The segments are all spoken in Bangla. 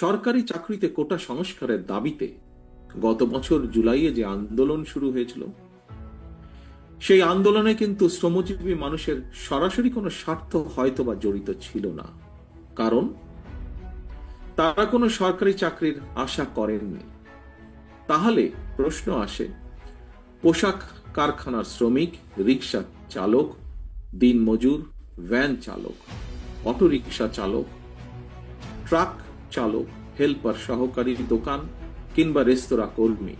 সরকারি চাকরিতে কোটা সংস্কারের দাবিতে গত বছর জুলাইয়ে যে আন্দোলন শুরু হয়েছিল, সেই আন্দোলনে কিন্তু শ্রমজীবী মানুষের সরাসরি কোনো স্বার্থ হয়তোবা জড়িত ছিল না। কারণ তারা কোনো সরকারি চাকরির আশা করেননি। তাহলে প্রশ্ন আসে, পোশাক কারখানার শ্রমিক, রিক্সা চালক, দিনমজুর, ভ্যান চালক, অটোরিকশা চালক, ট্রাক চালক হেল্পার সহকারী দোকান কিংবা রেস্তোরাঁ কর্মী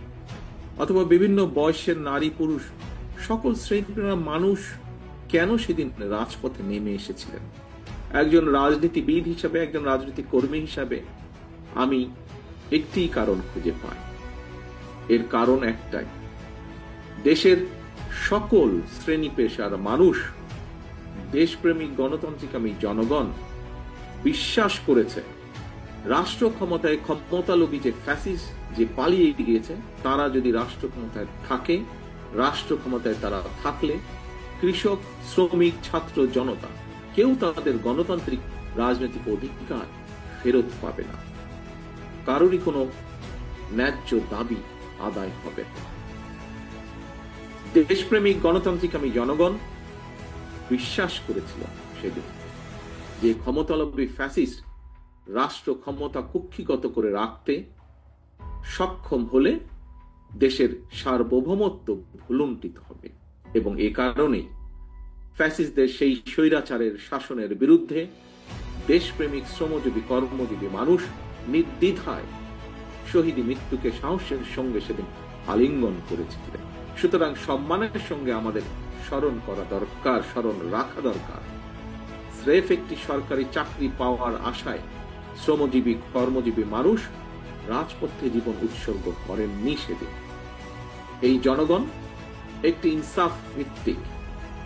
অথবা বিভিন্ন বয়সের নারী পুরুষ, সকল শ্রেণির মানুষ কেন সেদিন রাজপথে নেমে এসেছিলেন? একজন রাজনীতিবিদ হিসাবে, একজন রাজনৈতিক কর্মী হিসাবে আমি একটি কারণ খুঁজে পাই। এর কারণ একটাই, দেশের সকল শ্রেণি পেশার মানুষ, দেশপ্রেমিক গণতান্ত্রিক আমি জনগণ, বিশ্বাস করেছে রাষ্ট্র ক্ষমতায় ক্ষমতালোভী যে ফ্যাসিস যে পালিয়ে গিয়েছে, তারা যদি রাষ্ট্র ক্ষমতায় থাকে রাষ্ট্র ক্ষমতায় তারা থাকলে কৃষক, শ্রমিক, ছাত্র, জনতা কেউ তাদের গণতান্ত্রিক রাজনৈতিক অধিকার ফেরত পাবে না। কারোরই কোনো ন্যায্য দাবি আদায় হবে না। দেশপ্রেমিক গণতান্ত্রিক আমি জনগণ বিশ্বাস করেছিলাম সেদিন যে ক্ষমতালম্বী ফ্যাসিস্ট রাষ্ট্র ক্ষমতা কুক্ষিগত করে রাখতে সক্ষম হলে দেশের সার্বভৌমত্ব ভুলুণ্ঠিত হবে। এবং এ কারণেই ফ্যাসিস্টদের সেই স্বৈরাচারের শাসনের বিরুদ্ধে দেশপ্রেমিক, শ্রমজীবী, কর্মজীবী মানুষ নির্দ্বিধায় শহীদ মৃত্যুকে সাহসের সঙ্গে সেদিন আলিঙ্গন করেছিলেন। সুতরাং সম্মানের সঙ্গে আমাদের স্মরণ করা দরকার, স্মরণ রাখা দরকার। স্রেফ একটি সরকারি চাকরি পাওয়ার আশায় শ্রমজীবী, কর্মজীবী মানুষ রাজপথে জীবন উৎসর্গ করেননি সেদিন। এই জনগণ একটি ইনসাফ ভিত্তিক,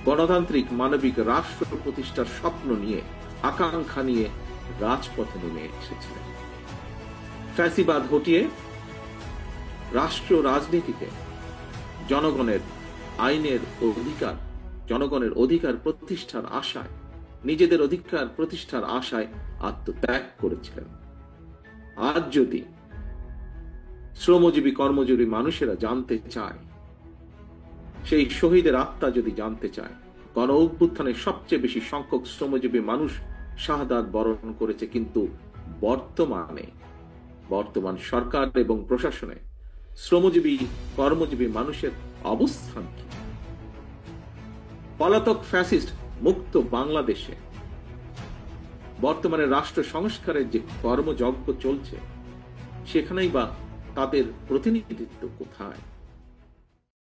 গণতান্ত্রিক মানবিক রাষ্ট্র প্রতিষ্ঠার স্বপ্ন নিয়ে আকাঙ্ক্ষা নিয়ে রাজপথে নেমে এসেছিলেন। ফ্যাসিবাদ হটিয়ে রাষ্ট্র রাজনীতিতে জনগণের আইনের অধিকার, জনগণের অধিকার প্রতিষ্ঠার আশায় নিজেদের অধিকার প্রতিষ্ঠার আশায় আত্মত্যাগ করেছিলেন। আজ যদি শ্রমজীবী, কর্মজীবী মানুষেরা জানতে চায়, সেই শহীদের আত্মা যদি জানতে চায়, গণ অভ্যুত্থানে সবচেয়ে বেশি সংখ্যক শ্রমজীবী মানুষ শাহাদাত বরণ করেছে, কিন্তু বর্তমানে, বর্তমান সরকার এবং প্রশাসনে শ্রমজীবী, কর্মজীবী মানুষের অবস্থান কি? পলাতক ফ্যাসিস্ট মুক্ত বাংলাদেশে। বর্তমানে রাষ্ট্র সংস্কারের যে কর্মযজ্ঞ চলছে সেখানেই বা তাদের প্রতিনিধিত্ব কোথায়?